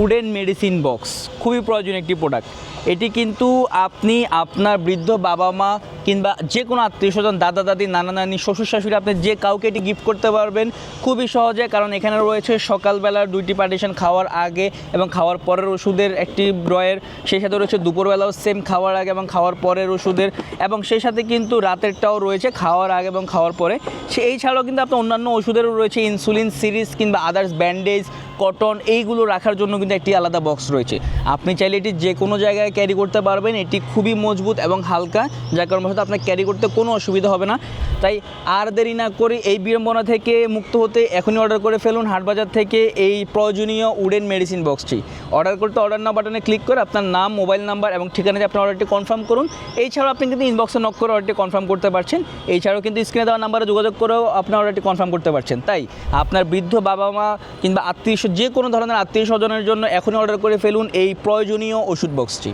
Wooden medicine box. খুবই প্রয়োজনীয় একটি প্রোডাক্ট এটি কিন্তু আপনি আপনার বৃদ্ধ বাবা মা কিংবা যে কোনো আত্মীয় স্বজন, দাদা, দাদি, নানা, নানি, শ্বশুর, শাশুড়ি, আপনি যে কাউকে এটি গিফট করতে পারবেন, খুবই সহজে, কারণ এখানে রয়েছে সকালবেলার দুইটি পার্টিশন খাওয়ার আগে এবং খাওয়ার পরের ওষুধের একটি ড্রয়ের, সেই সাথে রয়েছে দুপুরবেলাও সেম খাওয়ার আগে এবং খাওয়ার পরের ওষুধের, এবং সেই সাথে কিন্তু রাতেরটাও রয়েছে খাওয়ার আগে এবং খাওয়ার পরে। সে এই ছাড়াও কিন্তু আপনার অন্যান্য ওষুধেরও রয়েছে ইনসুলিন সিরিজ কিংবা আদার্স ব্যান্ডেজ কটন এইগুলো রাখার জন্য কিন্তু একটি আলাদা বক্স রয়েছে। আপনি চাইলে এটি যে কোনো জায়গায় ক্যারি করতে পারবেন। এটি খুবই মজবুত এবং হালকা, যার কারণে হয়তো আপনার ক্যারি করতে কোনো অসুবিধা হবে না। তাই আর দেরি না করে এই বিড়ম্বনা থেকে মুক্ত হতে এখনই অর্ডার করে ফেলুন হাটবাজার থেকে এই প্রয়োজনীয় উডেন মেডিসিন বক্সটি অর্ডার করতে অর্ডার না বাটনে ক্লিক করে আপনার নাম মোবাইল নাম্বার এবং ঠিকানাতে আপনার অর্ডারটি কনফার্ম করুন। এছাড়াও আপনি কিন্তু ইনবক্সে নক করে অর্ডারটি কনফার্ম করতে পারছেন। এছাড়াও কিন্তু স্ক্রিনে দেওয়া নাম্বারে যোগাযোগ করেও আপনার অর্ডারটি কনফার্ম করতে পারছেন। তাই আপনার বৃদ্ধ বাবা মা কিংবা আত্মীয় যে কোনো ধরনের আত্মীয় স্বজনের জন্য এখনই অর্ডার করে ফেলুন এই প্রয়োজনীয় ওষুধ বক্সটি